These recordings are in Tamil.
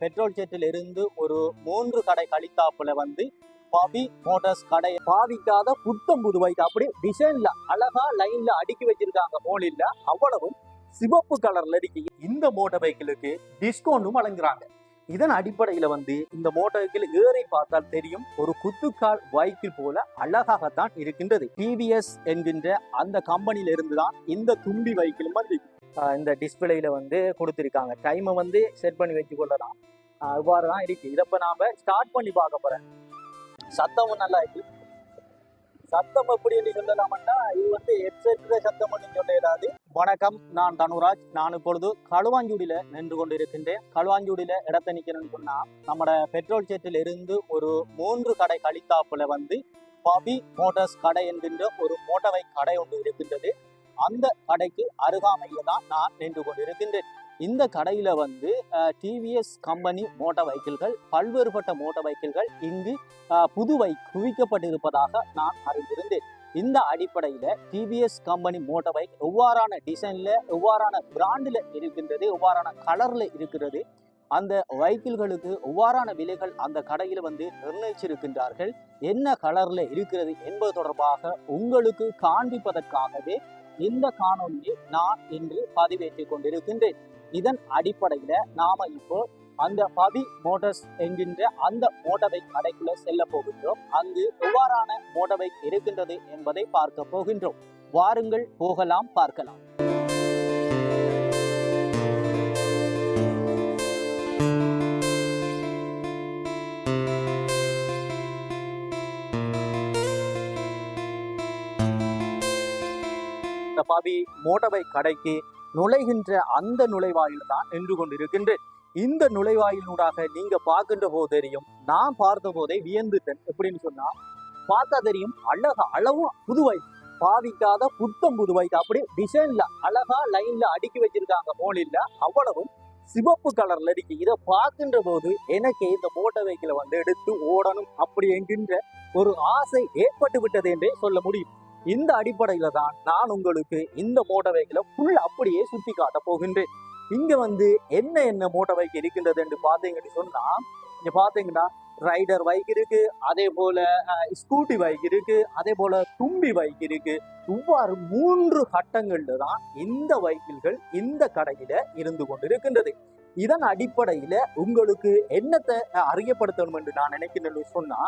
பெட்ரோல் செட்டில் இருந்து ஒரு மூன்று கடை கழித்தாப்புல வந்து பாபி மோட்டார்ஸ் கடை பாவிக்காத புத்தம் புது பைக் அப்படி டிசைன்ல அழகா லைன்ல அடுக்கி வச்சிருக்காங்க மோலில் அவ்வளவும் சிவப்பு கலர்ல இருக்கு. இந்த மோட்டார் பைக்கிலுக்கு டிஸ்கவுண்டும் வழங்குறாங்க. இதன் அடிப்படையில வந்து இந்த மோட்டார் சைக்கிள் ஏறி பார்த்தால் தெரியும் ஒரு குத்துக்கால் பைக்கில் போல அழகாகத்தான் இருக்கின்றது. டிவிஎஸ் என்கின்ற அந்த கம்பெனியில இருந்து தான் இந்த தும்பி பைக்கிலும் வந்து இந்த டிஸ்பிளேல வந்து கொடுத்துருக்காங்க. டைமை வந்து செட் பண்ணி வச்சு கொள்ளலாம் இவ்வாறு தான் இருக்கு. இதை இப்போ நாம ஸ்டார்ட் பண்ணி பார்க்க போறேன். சத்தமும் நல்லா இருக்கு. சத்தம் எப்படி என்று சொல்லலாம்னா இது வந்து ஹெட்செட்ல சத்தம் பண்ணி சொல்ல இயலாது வணக்கம் நான் தனுராஜ். நான் இப்பொழுது களுவாஞ்சூடியில நின்று கொண்டிருக்கின்றேன். களுவாஞ்சூடியில இடத்தை நிக்கிறேன்னு சொன்னா நம்மட பெட்ரோல் செட்டில் இருந்து ஒரு மூன்று கடை கழித்தாப்புல வந்து பபி மோட்டார்ஸ் கடை என்கின்ற ஒரு மோட்டவை கடை ஒன்று இருக்கின்றது. அந்த கடைக்கு அருகாமையில் தான் நான் நின்று கொண்டிருக்கின்றேன். இந்த கடையில வந்து டிவிஎஸ் கம்பெனி மோட்டார் வைக்கிள்கள் பல்வேறுபட்ட மோட்டார் வைக்கிள்கள் இங்கு புதுவை குவிக்கப்பட்டிருப்பதாக நான் அறிந்திருந்தேன். இந்த அடிப்படையில டிவிஎஸ் கம்பெனி மோட்டார் பைக் எவ்வாறான டிசைன்ல எவ்வாறான பிராண்டில் இருக்கின்றது எவ்வாறான கலர்ல இருக்கிறது அந்த வைக்கிள்களுக்கு எவ்வாறான விலைகள் அந்த கடையில் வந்து நிர்ணயிச்சிருக்கின்றார்கள் என்ன கலர்ல இருக்கிறது என்பது தொடர்பாக உங்களுக்கு காண்பிப்பதற்காகவே இந்த காணொலியை நான் இன்று பதிவேற்றிக் கொண்டிருக்கின்றேன் இதன் அடிப்படையில நாம இப்போ அந்த பவி மோட்டர்ஸ் என்கின்ற அந்த மோட்டார் பைக் கடைக்குள்ள செல்ல போகின்றோம். அங்கு எவ்வாறான மோட்டார் பைக் இருக்கின்றது என்பதை பார்க்க போகின்றோம். வாருங்கள் போகலாம் பார்க்கலாம். பவி மோட்டார் கடைக்கு நுழைகின்ற அந்த நுழைவாயில் தான் நின்று கொண்டிருக்கின்றேன். இந்த நுழைவாயிலூடாக நீங்க பார்க்கின்ற போது தெரியும் நான் பார்த்த போதே வியந்துட்டேன். எப்படின்னு சொன்னா பார்த்தா தெரியும் அழகா அளவும் புதுவை. பாவிக்காத புத்தம் புதுவை. அப்படி டிசைன்ல அழகா லைன்ல அடுக்கி வச்சிருக்காங்க மோலில்ல அவ்வளவும் சிவப்பு கலர்ல இருக்கு. இதை பார்க்கின்ற போது எனக்கு இந்த மோட்டார் வெஹிக்கிளை வந்து எடுத்து ஓடணும் அப்படி என்கின்ற ஒரு ஆசை ஏற்பட்டு விட்டது என்றே சொல்ல முடியும். இந்த அடிப்படையில தான் நான் உங்களுக்கு இந்த மோட்டார் வெஹிக்கிளை ஃபுல் அப்படியே சுற்றி காட்ட போகின்றேன். இங்க வந்து என்ன என்ன மோட்டார் பைக் இருக்கின்றது என்று பார்த்தீங்கன்னு சொன்னா இங்க பாத்தீங்கன்னா ரைடர் பைக் இருக்கு அதே போல ஸ்கூட்டி பைக் இருக்கு அதே போல தும்பி பைக் இருக்கு. இவ்வாறு மூன்று கட்டங்கள்ல தான் இந்த பைக்கிள்கள் இந்த கடையில இருந்து கொண்டிருக்கின்றது. இதன் அடிப்படையில உங்களுக்கு என்னத்தை அறியப்படுத்தணும் என்று நான் நினைக்கிறேன்னு சொன்னா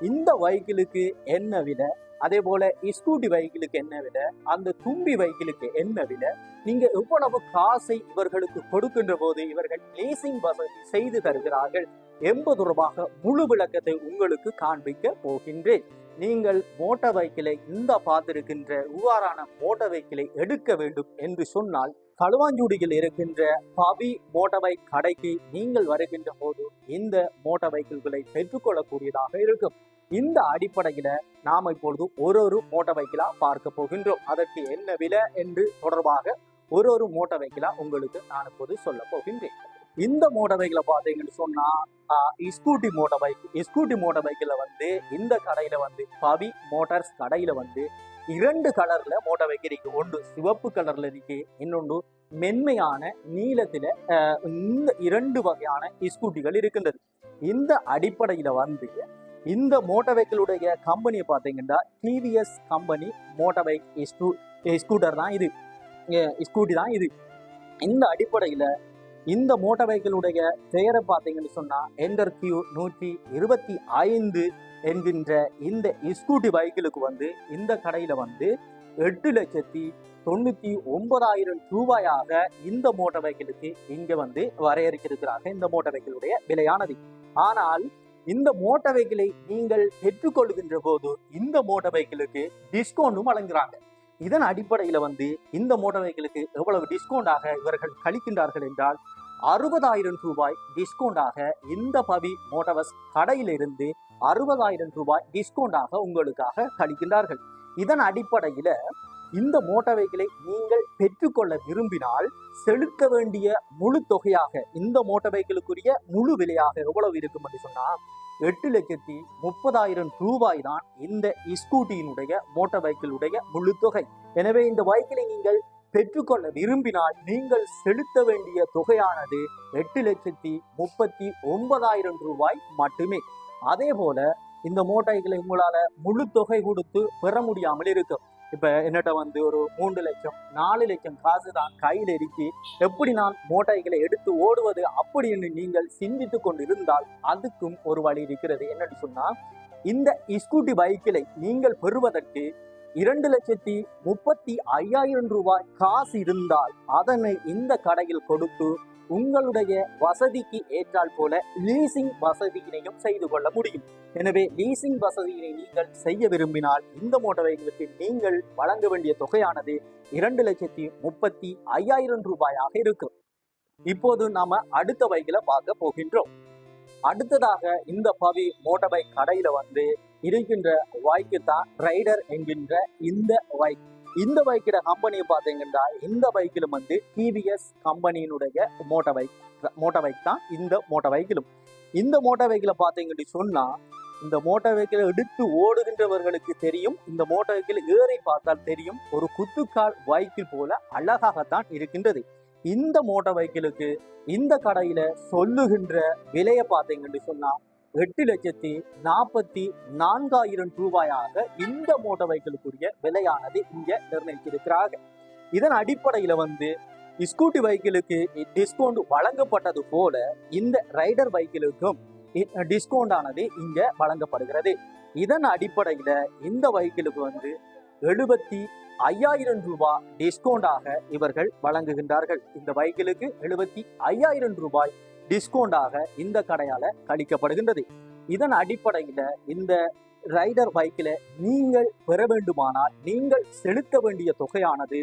இந்த பைக்கிளுக்கு என்ன விலை? அதே போல e ஸ்கூட்டி பைக்கிளுக்கு என்ன விலை? அந்த தும்பி வைக்கிளுக்கு என்ன விலை? நீங்க எவ்வளவு காசை இவர்களுக்கு கொடுக்கின்ற போது இவர்கள் லேசிங் வசதி செய்து தருகிறார்கள் எண்பது ரூபாக முழு விளக்கத்தை உங்களுக்கு காண்பிக்க போகின்றேன். நீங்கள் மோட்டார் பைக்கிலை இந்த பார்த்திருக்கின்ற உவாறான மோட்டார் பைக்கிலை எடுக்க வேண்டும் என்று சொன்னால் களுவாஞ்சூடியில் இருக்கின்ற பவி மோட்டார் கடைக்கு நீங்கள் வருகின்ற போது இந்த மோட்டபைக்கிள்களை பெற்றுக்கொள்ளக்கூடியதாக இருக்கும். இந்த அடிப்படையில நாம் இப்பொழுது ஒரு ஒரு மோட்டபைக்கிளா பார்க்க போகின்றோம். அதற்கு என்ன விலை என்று தொடர்பாக ஒரு ஒரு மோட்டார் உங்களுக்கு நான் இப்போது சொல்ல போகின்றேன். இந்த மோட்டர் பைக்கில் பார்த்தீங்கன்னு சொன்னா scooty motor bike scooty motor பைக்கில் வந்து இந்த கடையில வந்து பவி மோட்டார்ஸ் கடையில வந்து இரண்டு கலர்ல மோட்டார் பைக் இருக்கு. ஒன்று சிவப்பு கலர்ல இருக்கு இன்னொன்று மென்மையான நீளத்துல இந்த இரண்டு வகையான ஸ்கூட்டிகள் இருக்கின்றது. இந்த அடிப்படையில வந்து இந்த மோட்டார் பைக்கிளுடைய கம்பெனியை பார்த்தீங்கன்னா டிவிஎஸ் கம்பெனி மோட்டார் பைக் ஸ்கூ ஸ்கூட்டர் தான் இது. ஸ்கூட்டி தான் இது. இந்த அடிப்படையில் இந்த மோட்டார் வெஹிக்கிளுடைய பெயரை பார்த்தீங்கன்னு சொன்னால் என்டர் கியூ நூற்றி இருபத்தி ஐந்து என்கின்ற இந்த ஸ்கூட்டி பைக்கிலுக்கு வந்து இந்த கடையில் வந்து எட்டு லட்சத்தி தொண்ணூற்றி ஒன்பதாயிரம் ரூபாயாக இந்த மோட்டார் பைக்கிலுக்கு இங்கே வந்து வரையறுக்கிருக்கிறாங்க இந்த மோட்டார் பைக்கிலுடைய விலையானது. ஆனால் இந்த மோட்டார் பைக்கிலை நீங்கள் பெற்றுக்கொள்கின்ற போது இந்த மோட்டார் பைக்கிலுக்கு டிஸ்கவுண்டும் வழங்குறாங்க. இதன் அடிப்படையில் வந்து இந்த மோட்டார் பைக்கிலுக்கு எவ்வளவு டிஸ்கவுண்டாக இவர்கள் கழிக்கின்றார்கள் என்றால் அறுபதாயிரம் ரூபாய் டிஸ்கவுண்டாக இந்த பவி மோட்டார்ஸ் கடையிலிருந்து அறுபதாயிரம் ரூபாய் டிஸ்கவுண்டாக உங்களுக்காக கழிக்கின்றார்கள் இதன் அடிப்படையில இந்த மோட்டார் நீங்கள் பெற்றுக்கொள்ள விரும்பினால் செலுத்த வேண்டிய முழு தொகையாக இந்த மோட்டார் முழு விலையாக எவ்வளவு இருக்கும் என்று சொன்னா எட்டு லட்சத்தி முப்பதாயிரம் ரூபாய் தான் இந்த ஸ்கூட்டியினுடைய மோட்டார் பைக்கிளுடைய முழு தொகை. எனவே இந்த பைக்கிலை நீங்கள் பெற்றுக்கொள்ள விரும்பினால் நீங்கள் செலுத்த வேண்டிய தொகையானது எட்டு லட்சத்தி முப்பத்தி ஒன்பதாயிரம் ரூபாய் மட்டுமே. அதே போல இந்த மோட்டார்களை உங்களால முழு தொகை கொடுத்து பெற முடியாமல் இருக்கும். இப்ப என்னட்ட வந்து ஒரு மூன்று லட்சம் நாலு லட்சம் காசு தான் கையில் இருக்கி. எப்படி நான் மோட்டார்களை எடுத்து ஓடுவது அப்படின்னு நீங்கள் சிந்தித்து கொண்டு இருந்தால் அதுக்கும் ஒரு வழி இருக்கிறது. என்னன்னு சொன்னா இந்த ஸ்கூட்டி பைக்கிலை நீங்கள் பெறுவதற்கு இரண்டு லட்சத்தி முப்பத்தி ஐயாயிரம் ரூபாய் காசு இருந்தால் அதனை இந்த கடையில் கொடுத்து உங்களுடைய வசதிக்கு ஏற்றால் போல லீசிங் வசதியினையும் செய்து கொள்ள முடியும். எனவே லீசிங் வசதியினை நீங்கள் செய்ய விரும்பினால் இந்த மோட்டார் வெஹிக்கிளுக்கு நீங்கள் வழங்க வேண்டிய தொகையானது இரண்டு லட்சத்தி முப்பத்தி ஐயாயிரம் ரூபாயாக இருக்கும். இப்போது நாம அடுத்த பைக்கில பார்க்க போகின்றோம். அடுத்ததாக இந்த பவி மோட்டார் பைக் கடையில வந்து இருக்கின்ற வாய்க்கு தான் ரைடர் என்கின்ற இந்த பைக் இந்த பைக்கோட கம்பெனி பார்த்தீங்கன்னா இந்த பைக்கிலும் வந்து டிவிஎஸ் கம்பெனியினுடைய மோட்டார் பைக் மோட்டார் பைக் தான் இந்த மோட்டார் பைக்கிலும் இந்த மோட்டார் பைக்கில் பார்த்தீங்கன்னு சொன்னா இந்த மோட்டார் வெஹிக்கிளை எடுத்து ஓடுகின்றவர்களுக்கு தெரியும் இந்த மோட்டார் வெஹிக்கிள் ஏறி பார்த்தால் தெரியும் ஒரு குத்துக்கால் பைக்கில் போல அழகாகத்தான் இருக்கின்றது. இந்த மோட்டார் வெஹிக்கிளுக்கு இந்த கடையில சொல்லுகின்ற விலையை பார்த்தீங்கன்னு சொன்னா எட்டு லட்சத்தி நாற்பத்தி நான்காயிரம் ரூபாயாக இந்த மோட்டார் வைக்கிளுக்குரிய விலையானது இங்க நிர்ணயிச்சிருக்கிறார்கள் இதன் அடிப்படையில வந்து ஸ்கூட்டி வைக்கிளுக்கு டிஸ்கவுண்ட் வழங்கப்பட்டது போல இந்த ரைடர் வைக்கிளுக்கும் டிஸ்கவுண்ட் ஆனது இங்க வழங்கப்படுகிறது. இதன் அடிப்படையில இந்த வைக்கிளுக்கு வந்து எழுபத்தி ஐயாயிரம் ரூபாய் டிஸ்கவுண்டாக இவர்கள் வழங்குகின்றார்கள். இந்த வைக்கிளுக்கு எழுபத்தி ஐயாயிரம் ரூபாய் டிஸ்கவுண்டாக இந்த கடையால கழிக்கப்படுகின்றது. இதன் அடிப்படையில இந்த ரைடர் பைக்கில் நீங்கள் பெற வேண்டுமானால் நீங்கள் செலுத்த வேண்டிய தொகையானது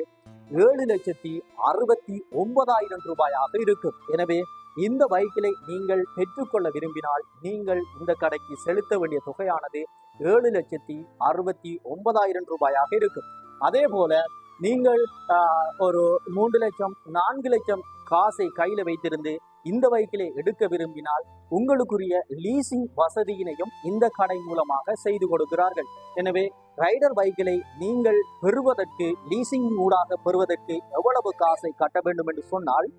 ஏழு லட்சத்தி அறுபத்தி ஒன்பதாயிரம் ரூபாயாக இருக்கும். எனவே இந்த பைக்கிலை நீங்கள் பெற்றுக்கொள்ள விரும்பினால் நீங்கள் இந்த கடைக்கு செலுத்த வேண்டிய தொகையானது ஏழு லட்சத்தி அறுபத்தி ஒன்பதாயிரம் ரூபாயாக இருக்கும். அதே போல நீங்கள் ஒரு மூன்று லட்சம் நான்கு லட்சம் காசை கையில் வைத்திருந்து இந்த பைக்கிலே எடுக்க விரும்பினால் உங்களுக்குரிய லீசிங் வசதியினையும் இந்த கடை மூலமாக செய்து கொடுக்கிறார்கள். எனவே ரைடர் பைக்கிலை நீங்கள் பெறுவதற்கு லீசிங் ஊடாக பெறுவதற்கு எவ்வளவு காசை கட்ட வேண்டும் என்று சொன்னால்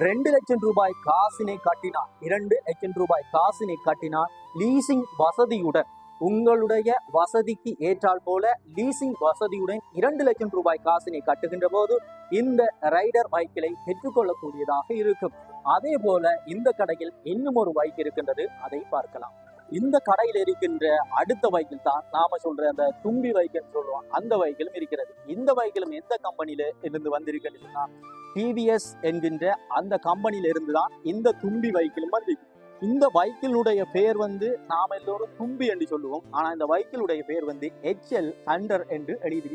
ரெண்டு லட்சம் ரூபாய் காசினை கட்டினார் இரண்டு லட்சம் ரூபாய் காசினை கட்டினார் லீசிங் வசதியுடன் உங்களுடைய வசதிக்கு ஏற்றால் போல லீசிங் வசதியுடன் இரண்டு லட்சம் ரூபாய் காசினை கட்டுகின்ற போது இந்த ரைடர் பைக்கிலை பெற்றுக்கொள்ளக்கூடியதாக இருக்கும். அதே போல இந்த கடையில் இன்னும் ஒரு பைக் இருக்கின்றது அதை பார்க்கலாம். இந்த கடையில் இருக்கின்ற அடுத்த பைக்கில் தான் நாம சொல்ற அந்த தும்பி பைக்குன்னு சொல்லுவோம். அந்த பைக்கிலும் இருக்கிறது. இந்த பைக்கிலும் எந்த கம்பெனியில இருந்து வந்திருக்குன்னு டிவிஎஸ் என்கின்ற அந்த கம்பெனியில இருந்து தான் இந்த தும்பி பைக்கிலும் வந்திருக்கு இந்த பைக்கினுடைய பெயர் வந்து நாம எல்லோரும் தும்பி என்று சொல்லுவோம். ஆனா இந்த பைக்கினுடைய பெயர் வந்து எச்எல் ஹண்டர் என்று எழுதி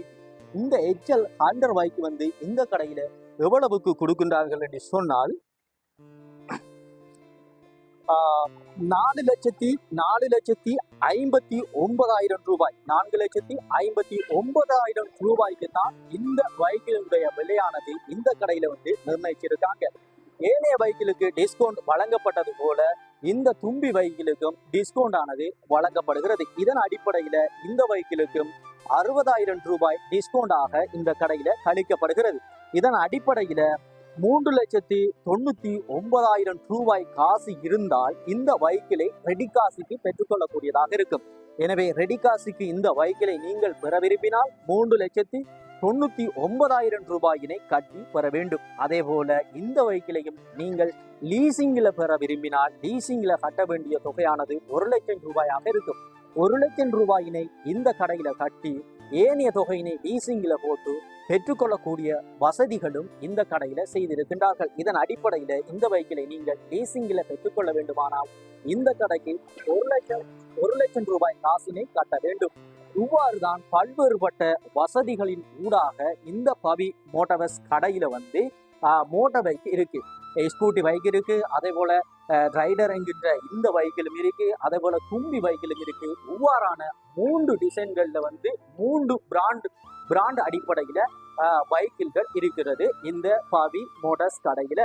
இந்த எச்எல் ஹண்டர் பைக் வந்து இந்த கடையில எவ்வளவுக்கு கொடுக்கின்றார்கள் என்று சொன்னால் ஆஹ், நாலு லட்சத்தி நாலு லட்சத்தி ஐம்பத்தி ஒன்பதாயிரம் ரூபாய். நான்கு லட்சத்தி ஐம்பத்தி ஒன்பதாயிரம் ரூபாய்க்கு தான் இந்த வைக்கிளுடைய விலையானது இந்த கடையில வந்து நிர்ணயிச்சிருக்காங்க. ஏனைய பைக்கிலுக்கு டிஸ்கவுண்ட் வழங்கப்பட்டது போல இந்த தும்பி பைக்கிலுக்கும் டிஸ்கவுண்ட் ஆனது வழங்கப்படுகிறது. இதன் அடிப்படையில இந்த பைக்கிலுக்கும் அறுபதாயிரம் ரூபாய் டிஸ்கவுண்ட் ஆக இந்த கடையில கழிக்கப்படுகிறது இதன் அடிப்படையில மூன்று லட்சத்தி தொண்ணூத்தி ஒன்பதாயிரம் ரூபாய் காசு இருந்தால் இந்த வைக்கிலை ரெடி காசுக்கு பெற்றுக்கொள்ளக்கூடியதாக இருக்கும். எனவே ரெடி காசுக்கு இந்த வைக்கிலை நீங்கள் பெற விரும்பினால் மூன்று லட்சத்தி தொண்ணூத்தி ஒன்பதாயிரம் ரூபாயினை கட்டி பெற வேண்டும். அதே போல இந்த வைக்கிலையும் நீங்கள் லீசிங்கில் பெற விரும்பினால் லீசிங்ல கட்ட வேண்டிய தொகையானது ஒரு லட்சம் ரூபாயாக இருக்கும். ஒரு லட்சம் ரூபாயினை இந்த கடையில கட்டி ஏனைய தொகையினை லீசிங்ல போட்டு பெற்றுக்கொள்ளக்கூடிய வசதிகளும் இந்த கடையில செய்திருக்கின்றார்கள். இதன் அடிப்படையில இந்த வைக்கிலை நீங்கள் லீசிங்கில் பெற்றுக்கொள்ள வேண்டுமானால் இந்த கடைக்கு ஒரு லட்சம் ஒரு லட்சம் ரூபாய் காசினை கட்ட வேண்டும். இவ்வாறுதான் பல்வேறுபட்ட வசதிகளின் ஊடாக இந்த பவி மோட்டவஸ் கடையில வந்து மோட்டார் பைக் இருக்கு. ஸ்கூட்டி பைக் இருக்கு அதே போல ரைடர் என்கின்ற இந்த பைக்கிலும் இருக்கு அதே போல தும்பி பைக்கிலும் இருக்கு. இவ்வாறான மூன்று டிசைன்கள்ல வந்து மூன்று பிராண்ட் பிராண்ட் அடிப்படையில பைக்கில்கள் இருக்கிறது இந்த பவி மோட்டார்ஸ் கடையில.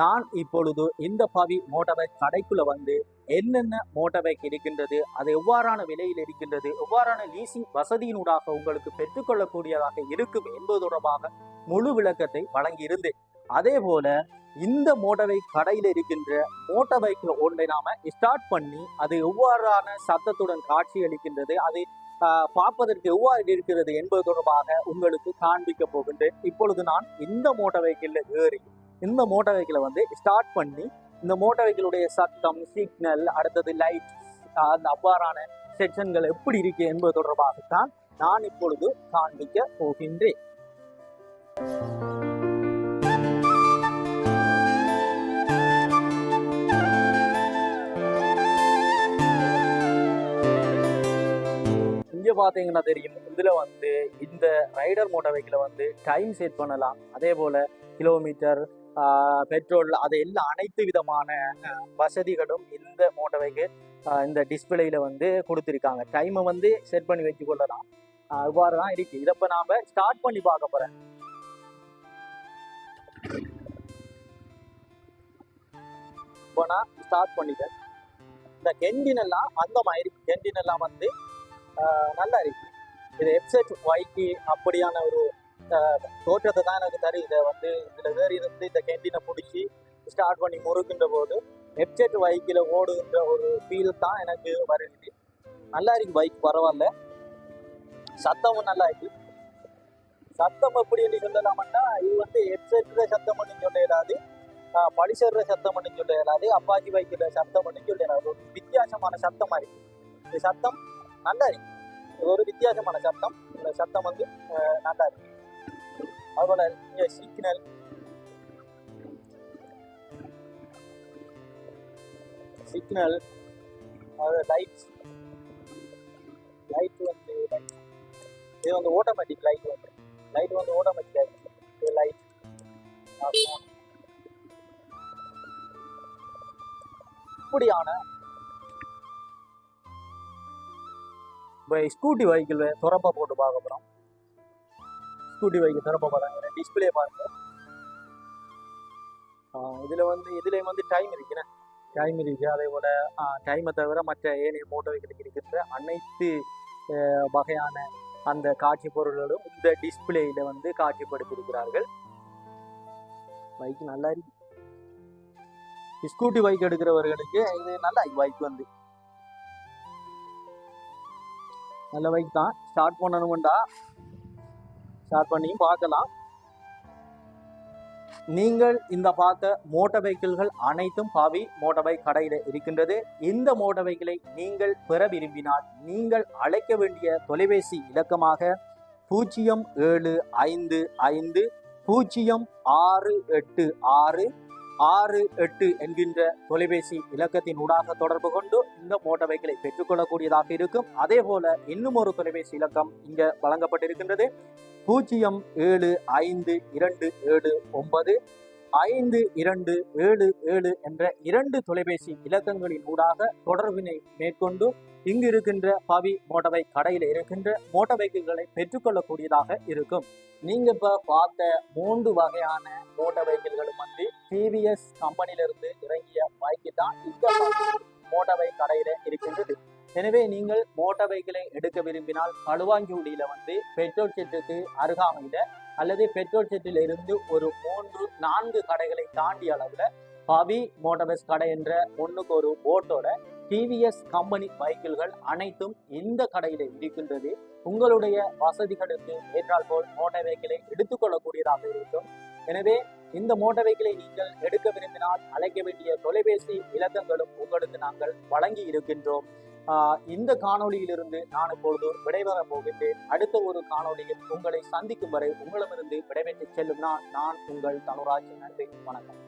நான் இப்பொழுது இந்த பவி மோட்டார் பைக் கடைக்குள்ள வந்து என்னென்ன மோட்டார் பைக் இருக்கின்றது அது எவ்வாறான விலையில் இருக்கின்றது எவ்வாறான லீசிங் வசதியினூடாக உங்களுக்கு பெற்றுக்கொள்ளக்கூடியதாக இருக்கும் என்பது தொடர்பாக முழு விளக்கத்தை வழங்கியிருந்தேன். அதே போல இந்த மோட்டார் பைக் கடையில் இருக்கின்ற மோட்டார் பைக் ஒன்றை நாம ஸ்டார்ட் பண்ணி அது எவ்வாறான சத்தத்துடன் காட்சி அளிக்கின்றது அது பார்ப்பதற்கு எவ்வாறு இருக்கிறது என்பது தொடர்பாக உங்களுக்கு காண்பிக்க போகின்றேன். இப்பொழுது நான் இந்த மோட்டார் பைக்கில் ஏறி இந்த மோட்டார் பைக்கில் வந்து ஸ்டார்ட் பண்ணி இந்த மோட்டார் வெஹிக்கிளுடைய சத்தம் சிக்னல் அடுத்தது லைட் அந்த அவ்வாறான செக்ஷன்கள் எப்படி இருக்கு என்பது தொடர்பாகத்தான் நான் இப்பொழுது காண்பிக்க போகின்றேன். இங்கே பார்த்தீங்கன்னா தெரியும் இதில் வந்து இந்த ரைடர் மோட்டார் வெஹிக்கிளை வந்து டைம் செட் பண்ணலாம். அதே போல் கிலோமீட்டர் பெட்ரோல் அது எல்லாம் அனைத்து விதமான வசதிகளும் இந்த மோட்டவைக்கு வெஹிக்கிள் இந்த டிஸ்பிளேயில் வந்து கொடுத்துருக்காங்க. டைமை வந்து செட் பண்ணி வச்சு கொள்ளலாம் இவ்வாறு தான் இருக்கு. இதை இப்போ நாம ஸ்டார்ட் பண்ணி பார்க்க போறேன். இப்போ நான் ஸ்டார்ட் பண்ணிட்டேன். இந்த கெண்டின் எல்லாம் அந்த மாதிரி கெண்டின் எல்லாம் வந்து நல்லா இருக்கு. இது வெப்சைட் ஒய்க்கு அப்படியான ஒரு தோற்றத்தை தான் எனக்கு தரும் இதை வந்து இதில் வேறு இருந்து இந்த கேண்டீனை பிடிச்சி ஸ்டார்ட் பண்ணி முறுக்குன்ற போது ஹெட்செட் பைக்கில் ஓடுகின்ற ஒரு ஃபீல் தான் எனக்கு வருது. நல்லா இருக்கு பைக் பரவாயில்ல. சத்தமும் நல்லா இருக்கு. சத்தம் எப்படி என்று சொல்லலாம்னா இது வந்து ஹெட்செட்ல சத்தம் பண்ணி சொல்ல இயலாது. ஆஹ், பளிசர்ற சத்தம் பண்ணி சொல்ல இயலாது. அப்பாச்சி பைக்கில் சத்தம் பண்ணி சொல்ல இயலாது. ஒரு வித்தியாசமான சத்தமாக இருக்கு. இந்த சத்தம் நல்லா இருக்கு. ஒரு வித்தியாசமான சத்தம். இந்த சத்தம் வந்து நல்லா இருக்கு. அதுபோல இங்க சிக்னல் சிக்னல் அது லைட் லைட் வந்து லைட் இது வந்து ஆட்டோமேட்டிக் லைட் வந்து. லைட் வந்து ஆட்டோமேட்டிக் லைட் இது லைட் இப்படியான இப்போ ஸ்கூட்டி வெஹிக்கிள் திறப்ப போட்டு பார்க்க போகிறோம் ஸ்கூட்டி பைக் திறப்ப போகிறாங்க டிஸ்பிளே பாருங்க. இதில் வந்து இதுலேயும் வந்து டைம் இருக்குண்ணே டைம் இருக்கு. அதே போல் டைமை தவிர மற்ற ஏனைய மோட்டோ வெஹிக்கிளுக்கு இருக்கின்ற அனைத்து வகையான அந்த காட்சி பொருள்களும் இந்த டிஸ்பிளேயில் வந்து காட்சிப்படுத்தியிருக்கிறார்கள் பைக் நல்லா இருக்கு. ஸ்கூட்டி பைக் எடுக்கிறவர்களுக்கு இது நல்லா பைக் வந்து. நல்ல பைக் தான். ஸ்டார்ட் பண்ணணுமெண்டா ஸ்டார்ட் பண்ணியும் பார்க்கலாம். நீங்கள் இந்த பார்த்த மோட்டார் பைக்கிள்கள் அனைத்தும் பாவி மோட்டார் பைக் கடையில் இருக்கின்றது. இந்த மோட்டார் பைக்கிளை நீங்கள் பெற விரும்பினால் நீங்கள் அழைக்க வேண்டிய தொலைபேசி இலக்கமாக பூஜ்ஜியம் ஏழு ஐந்து ஐந்து பூஜ்ஜியம் ஆறு எட்டு ஆறு ஆறு எட்டு என்கின்ற தொலைபேசி இலக்கத்தின் ஊடாக தொடர்பு கொண்டு இந்த மோட்டார் பெற்றுக்கொள்ளக்கூடியதாக இருக்கும். அதே போல இன்னும் ஒரு தொலைபேசி இலக்கம் இங்க வழங்கப்பட்டிருக்கின்றது. பூஜ்ஜியம் ஏழு ஐந்து இரண்டு ஏழு ஒன்பது ஐந்து இரண்டு ஏழு ஏழு என்ற இரண்டு தொலைபேசி இலக்கங்களின் ஊடாக தொடர்பினை மேற்கொண்டு இங்கு இருக்கின்ற பவி மோட்டார் கடையில் இருக்கின்ற மோட்டபைக்குகளை பெற்றுக்கொள்ளக்கூடியதாக இருக்கும். நீங்க இப்ப பார்த்த மூன்று வகையான மோட்டார் வந்து டிவிஎஸ் கம்பெனியிலிருந்து இறங்கிய பைக்கு தான் இந்த மோட்டார் கடையில இருக்கின்றது. எனவே நீங்கள் மோட்டார் பைக்கினை எடுக்க விரும்பினால் களுவாஞ்சியுடியில வந்து பெட்ரோல் செட்டுக்கு அருகாமையில அல்லது பெட்ரோல் செட்டில் இருந்து ஒரு மூன்று நான்கு கடைகளை தாண்டிய அளவுல பவி மோட்டார்ஸ் கடை என்ற ஒண்ணுக்கு ஒரு போட்டோட டிவிஎஸ் கம்பெனி பைக்கிள்கள் அனைத்தும் இந்த கடையில இருக்கின்றது. உங்களுடைய வசதிகளுக்கு ஏற்றால் போல் மோட்டார் வெஹிக்கிளை எடுத்துக்கொள்ளக்கூடியதாக இருக்கும். எனவே இந்த மோட்டார் வெஹிக்கிளை நீங்கள் எடுக்க விரும்பினால் அழைக்க வேண்டிய தொலைபேசி இலக்கங்களும் உங்களுக்கு நாங்கள் வழங்கி இருக்கின்றோம். ஆஹ் இந்த காணொளியிலிருந்து நான் இப்பொழுது விடைபெற போகின்றேன். அடுத்த ஒரு காணொளியில் உங்களை சந்திக்கும் வரை உங்களிடமிருந்து விடைபெற்று செல்லும் நான் நான் உங்கள் தனுராஜ். நன்றி வணக்கம்.